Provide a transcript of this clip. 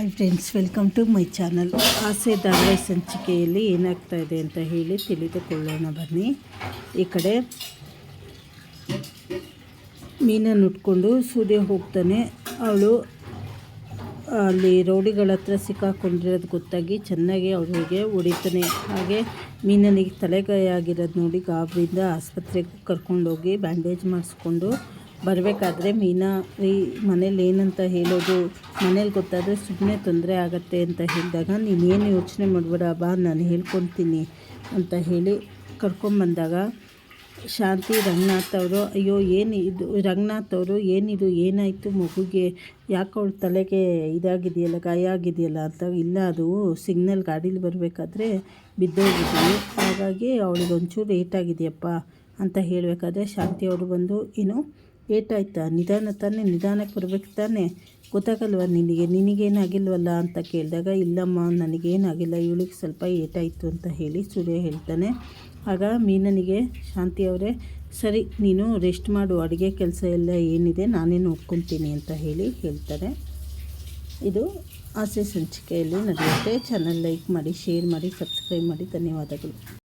Hi friends welcome to my channel ಆಸೆ ದಾವೆ ಸಂಚಿಕೆಯಲ್ಲಿ ಏನಾಗ್ತಾ ಇದೆ ಅಂತ ಹೇಳಿ ತಿಳಿದುಕೊಳ್ಳೋಣ ಬನ್ನಿ. ಈ ಕಡೆ ಮೀನನ್ನು ಉಟ್ಕೊಂಡು ಸೂರ್ಯ ಹೋಗ್ತಾನೆ. ಅವಳು ಅಲ್ಲಿ ರೌಡಿಗಳ ಹತ್ರ ಸಿಕ್ಕಾಕೊಂಡಿರೋದು ಗೊತ್ತಾಗಿ ಚೆನ್ನಾಗಿ ಅವಳಿಗೆ ಹೊಡಿತಾನೆ ಹಾಗೆ ಮೀನನಿಗೆ ತಲೆಗಾಯ ಆಗಿರೋದು ನೋಡಿ ಗಾಬರಿಂದ ಆಸ್ಪತ್ರೆಗೆ ಕರ್ಕೊಂಡೋಗಿ ಬ್ಯಾಂಡೇಜ್ ಮಾಡಿಸ್ಕೊಂಡು ಬರಬೇಕಾದ್ರೆ ಮೀನಾ ಈ ಮನೇಲಿ ಏನಂತ ಹೇಳೋದು? ಮನೇಲಿ ಗೊತ್ತಾದರೆ ಸುಮ್ಮನೆ ತೊಂದರೆ ಆಗತ್ತೆ ಅಂತ ಹೇಳಿದಾಗ ನೀನೇನು ಯೋಚನೆ ಮಾಡಬೇಡ, ಬಾ, ನಾನು ಹೇಳ್ಕೊತೀನಿ ಅಂತ ಹೇಳಿ ಕರ್ಕೊಂಬಂದಾಗ ಶಾಂತಿ, ರಂಗನಾಥ್ ಅವರು, ಅಯ್ಯೋ, ಏನು ಇದು, ರಂಗನಾಥ್ ಅವರು, ಏನಿದು, ಏನಾಯಿತು ಮಗುಗೆ? ಯಾಕೆ ಅವಳು ತಲೆಗೆ ಇದಾಗಿದೆಯಲ್ಲ, ಗಾಯ ಆಗಿದೆಯಲ್ಲ ಅಂತ? ಇಲ್ಲ, ಅದು ಸಿಗ್ನಲ್ ಗಾಡೀಲಿ ಬರಬೇಕಾದ್ರೆ ಬಿದ್ದೋಗಿದ್ದೀವಿ ಹಾಗಾಗಿ ಅವಳಿಗೆ ಒಂಚೂರು ಏಟಾಗಿದೆಯಪ್ಪ ಅಂತ ಹೇಳಬೇಕಾದ್ರೆ ಶಾಂತಿ ಅವರು ಬಂದು, ಏನು ಏಟಾಯ್ತಾ ನಿಧಾನ ತಾನೇ, ನಿಧಾನಕ್ಕೆ ಬರ್ಬೇಕು ತಾನೇ? ಗೊತ್ತಾಗಲ್ವ ನಿನಗೆ? ನಿನಗೇನಾಗಿಲ್ವಲ್ಲ ಅಂತ ಕೇಳಿದಾಗ, ಇಲ್ಲಮ್ಮ, ನನಗೇನಾಗಿಲ್ಲ, ಇವಳಿಗೆ ಸ್ವಲ್ಪ ಏಟಾಯಿತು ಅಂತ ಹೇಳಿ ಸೂರ್ಯ ಹೇಳ್ತಾನೆ. ಆಗ ಮೀನನಿಗೆ, ಶಾಂತಿ ಅವರೇ, ಸರಿ, ನೀನು ರೆಸ್ಟ್ ಮಾಡು, ಅಡುಗೆ ಕೆಲಸ ಎಲ್ಲ ಏನಿದೆ ನಾನೇ ನೋಡ್ಕೊತೀನಿ ಅಂತ ಹೇಳಿ ಹೇಳ್ತಾರೆ. ಇದು ಆಸೆ ಸಂಚಿಕೆಯಲ್ಲಿ ನಡೆಯುತ್ತೆ. ಚಾನಲ್ ಲೈಕ್ ಮಾಡಿ ಶೇರ್ ಮಾಡಿ ಸಬ್ಸ್ಕ್ರೈಬ್ ಮಾಡಿ, ಧನ್ಯವಾದಗಳು.